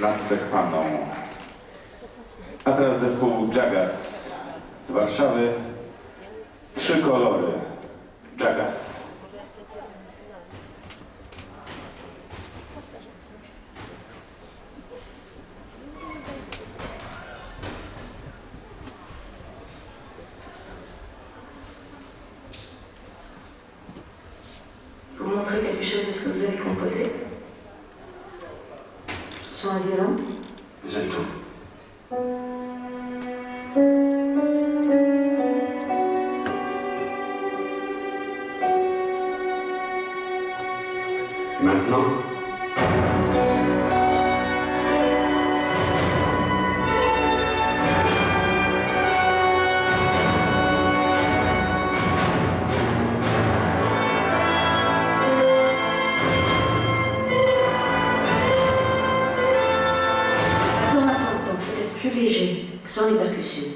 nad Sekwaną. A teraz zespół Jagas z Warszawy. Trzy kolory. Jagas. Vous montrez quelque chose de ce que vous avez composé sont un Vous tout. Maintenant sans percussions.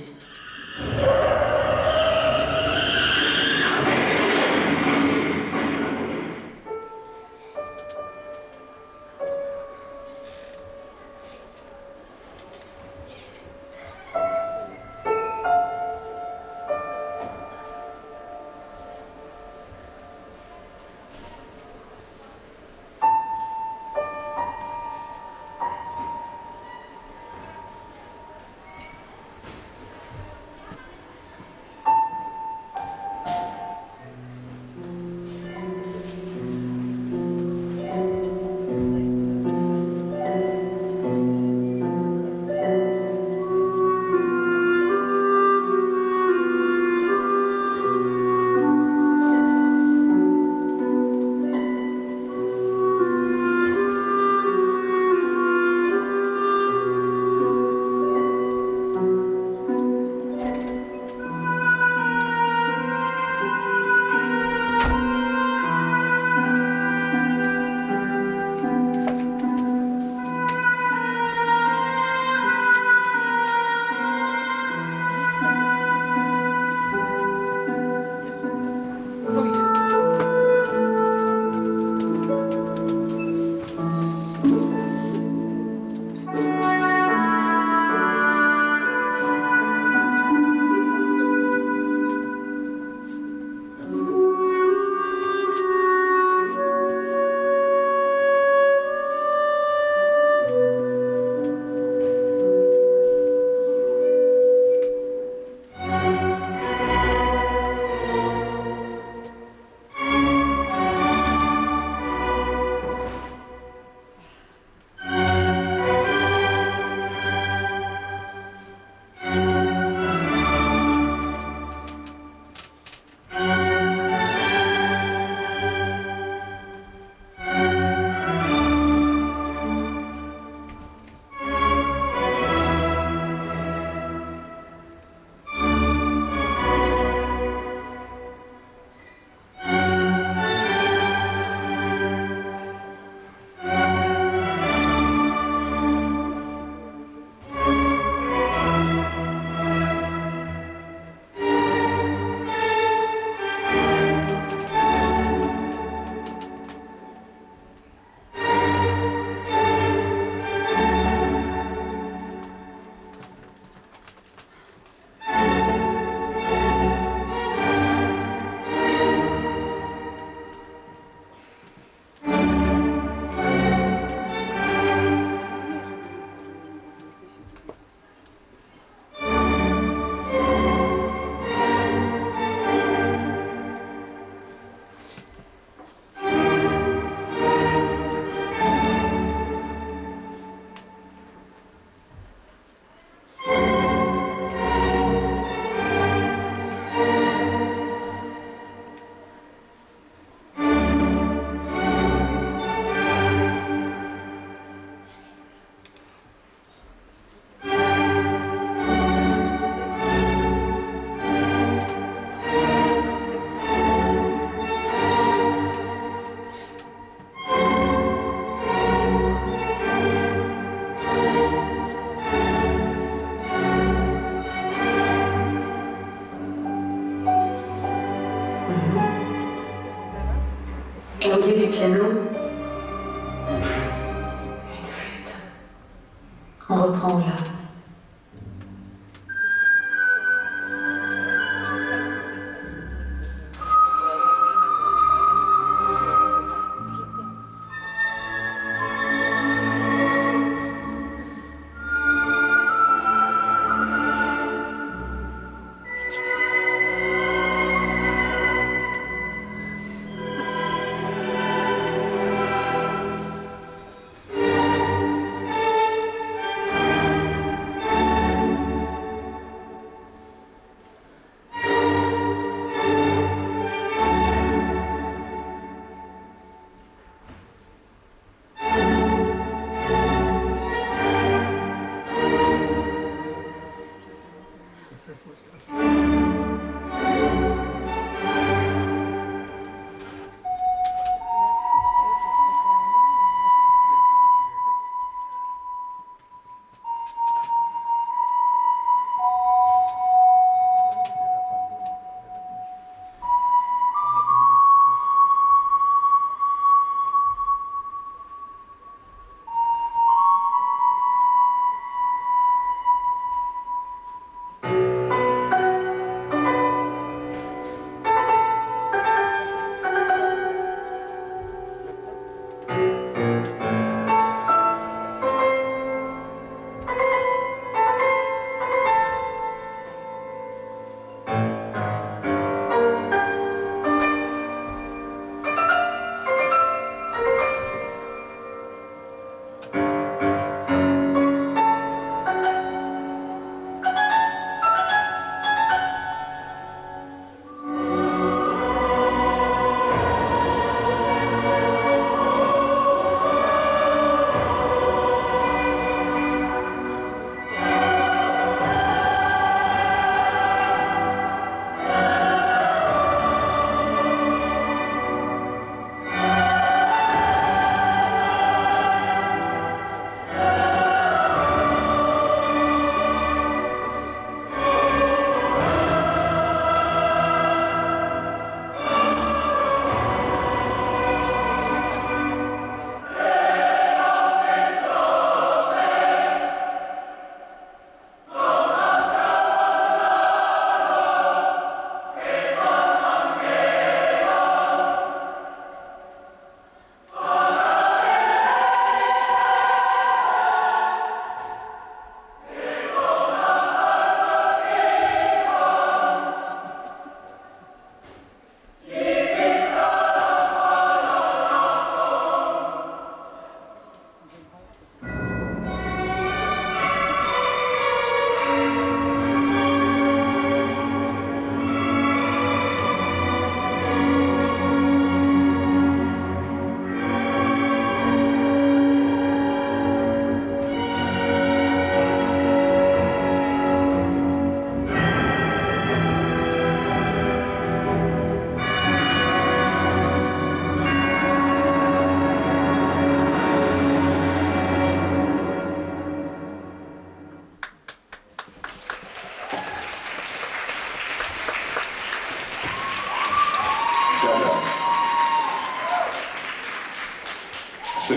Au lieu du piano, une flûte. une flûte. On reprend là.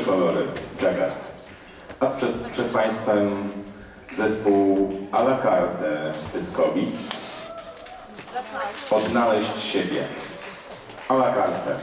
Kolory. Jagas. A przed, przed Państwem zespół a la carte z Pyskowic. Odnaleźć siebie. A la carte.